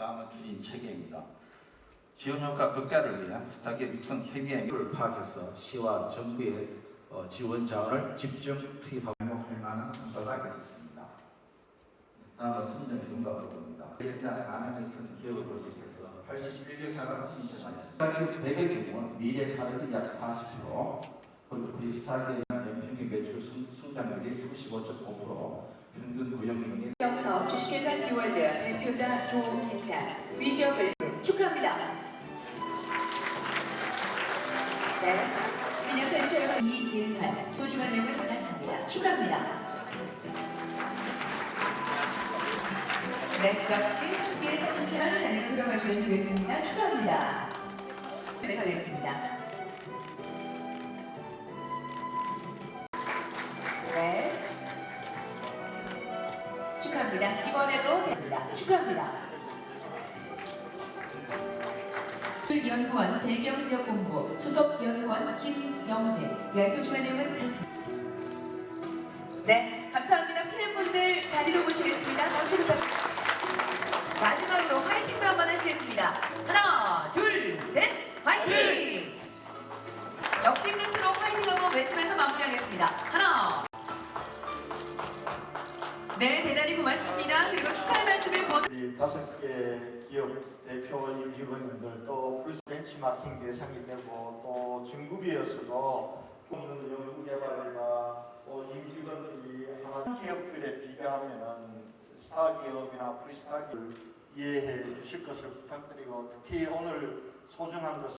다음은 추진 체계입니다. 지원 효과 극대화를 위한 스타기업 육성 협의를 파악해서 시와 정부의 어, 지원 자원을 집중 투입하고 할 만한 성과가 있었습니다. 다음은 선정 경과 보고입니다. 대상 가능성이 큰 기업을 조직해서 81개 사과를 신청하였습니다. 스타기업 100의 경우 미래 사례率약 40%, 그리고 프리스타기업 연평균 매출 승- 성장률이 35.5%, 정서 주식회사 지월드 대표자 조민찬 위기업을 축하합니다. 네. 민영센터 이일한 소중한 내용을 받았습니다. 축하합니다. 네, 역시 함께해서 신선한 자녀 들어가시면 되겠습니다. 축하합니다. 네, 가겠습니다. 축하합니다. 이번에도 됐습니다. 축하합니다. 연구원 대경지역본부 소속 연구원 김영진 예, 소중한 내용은 같습니다. 네, 감사합니다. 피해분들 자리로 모시겠습니다. 박수 부탁드립니다. 마지막으로 화이팅도 한번 하시겠습니다. 하나, 둘, 셋, 화이팅! 역시 끝으로 화이팅 한번 외치면서 마무리하겠습니다. 하나, 네, 대단히 고맙습니다. 그리고 축하의 말씀을 건 우리 다섯 개 기업 대표 임직원님들 또 풀스 벤치마킹 대상이 되고 또 중급이어서도 없는 연구 개발이나 또 임직원들이 하나 기업들에 비교하면은 스타 기업이나 프리스타 기업을 이해해 주실 것을 부탁드리고 특히 오늘 소중한 것은